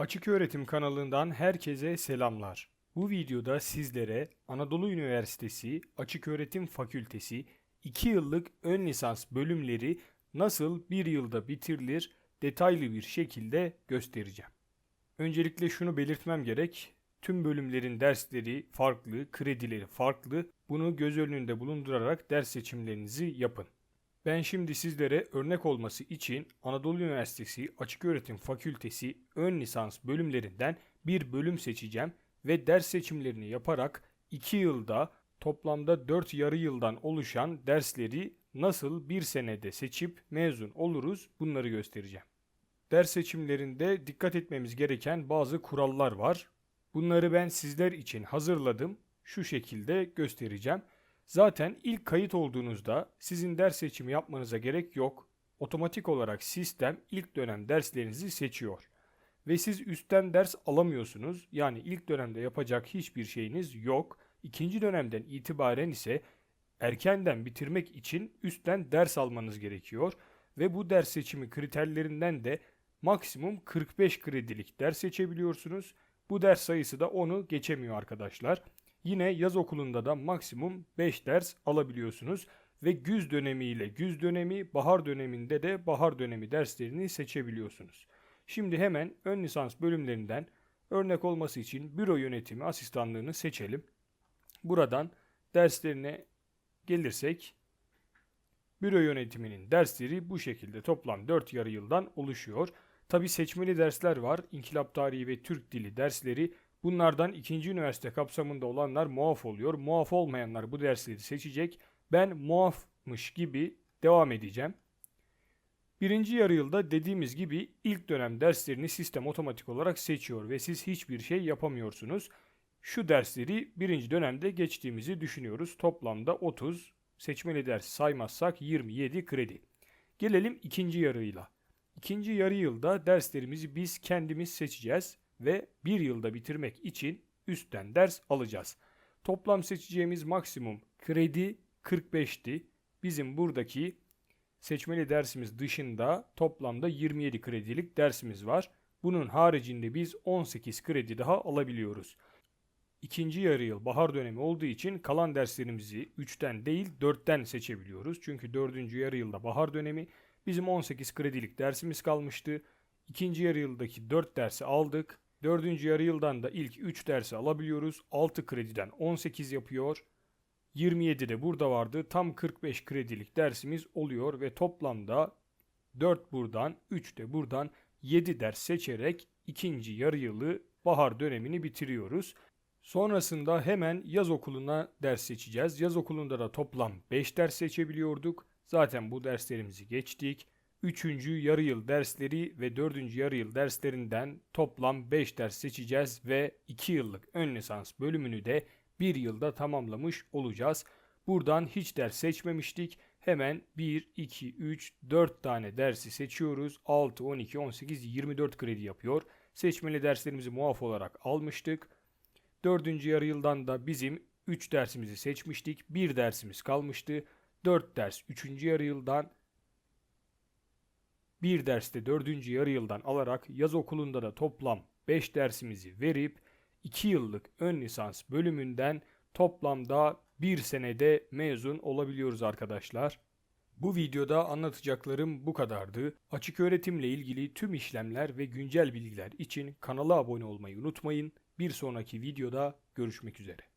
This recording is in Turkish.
Açık Öğretim kanalından herkese selamlar. Bu videoda sizlere Anadolu Üniversitesi Açık Öğretim Fakültesi 2 yıllık ön lisans bölümleri nasıl bir yılda bitirilir detaylı bir şekilde göstereceğim. Öncelikle şunu belirtmem gerek. Tüm bölümlerin dersleri farklı, kredileri farklı. Bunu göz önünde bulundurarak ders seçimlerinizi yapın. Ben şimdi sizlere örnek olması için Anadolu Üniversitesi Açıköğretim Fakültesi ön lisans bölümlerinden bir bölüm seçeceğim ve ders seçimlerini yaparak 2 yılda toplamda 4 yarı yıldan oluşan dersleri nasıl bir senede seçip mezun oluruz bunları göstereceğim. Ders seçimlerinde dikkat etmemiz gereken bazı kurallar var. Bunları ben sizler için hazırladım. Şu şekilde göstereceğim. Zaten ilk kayıt olduğunuzda sizin ders seçimi yapmanıza gerek yok. Otomatik olarak sistem ilk dönem derslerinizi seçiyor. Ve siz üstten ders alamıyorsunuz. Yani ilk dönemde yapacak hiçbir şeyiniz yok. İkinci dönemden itibaren ise erkenden bitirmek için üstten ders almanız gerekiyor. Ve bu ders seçimi kriterlerinden de maksimum 45 kredilik ders seçebiliyorsunuz. Bu ders sayısı da onu geçemiyor arkadaşlar. Yine yaz okulunda da maksimum 5 ders alabiliyorsunuz ve güz dönemi ile güz dönemi, bahar döneminde de bahar dönemi derslerini seçebiliyorsunuz. Şimdi hemen ön lisans bölümlerinden örnek olması için büro yönetimi asistanlığını seçelim. Buradan derslerine gelirsek büro yönetiminin dersleri bu şekilde toplam 4 yarı yıldan oluşuyor. Tabi seçmeli dersler var. İnkılap tarihi ve Türk dili dersleri Bunlardan ikinci üniversite kapsamında olanlar muaf oluyor. Muaf olmayanlar bu dersleri seçecek. Ben muafmış gibi devam edeceğim. Birinci yarı yılda dediğimiz gibi ilk dönem derslerini sistem otomatik olarak seçiyor ve siz hiçbir şey yapamıyorsunuz. Şu dersleri birinci dönemde geçtiğimizi düşünüyoruz. Toplamda 30, seçmeli ders saymazsak 27 kredi. Gelelim ikinci yarıyla. İkinci yarı yılda derslerimizi biz kendimiz seçeceğiz ve bir yılda bitirmek için üstten ders alacağız. Toplam seçeceğimiz maksimum kredi 45'ti. Bizim buradaki seçmeli dersimiz dışında toplamda 27 kredilik dersimiz var. Bunun haricinde biz 18 kredi daha alabiliyoruz. İkinci yarı yıl bahar dönemi olduğu için kalan derslerimizi 3'ten değil 4'ten seçebiliyoruz. Çünkü 4. yarı yılda bahar dönemi bizim 18 kredilik dersimiz kalmıştı. İkinci yarı yıldaki 4 dersi aldık. Dördüncü yarı yıldan da ilk 3 dersi alabiliyoruz. 6 krediden 18 yapıyor. 27 de burada vardı. Tam 45 kredilik dersimiz oluyor ve toplamda 4 buradan 3 de buradan 7 ders seçerek ikinci yarı yılı bahar dönemini bitiriyoruz. Sonrasında hemen yaz okuluna ders seçeceğiz. Yaz okulunda da toplam 5 ders seçebiliyorduk. Zaten bu derslerimizi geçtik. 3. yarı yıl dersleri ve 4. yarı yıl derslerinden toplam 5 ders seçeceğiz ve 2 yıllık ön lisans bölümünü de 1 yılda tamamlamış olacağız. Buradan hiç ders seçmemiştik. Hemen 1, 2, 3, 4 tane dersi seçiyoruz. 6, 12, 18, 24 kredi yapıyor. Seçmeli derslerimizi muaf olarak almıştık. 4. yarı yıldan da bizim 3 dersimizi seçmiştik. 1 dersimiz kalmıştı. 4 ders 3. yarı yıldan bir derste dördüncü yarı yıldan alarak yaz okulunda da toplam 5 dersimizi verip 2 yıllık ön lisans bölümünden toplamda bir senede mezun olabiliyoruz arkadaşlar. Bu videoda anlatacaklarım bu kadardı. Açık öğretimle ilgili tüm işlemler ve güncel bilgiler için kanala abone olmayı unutmayın. Bir sonraki videoda görüşmek üzere.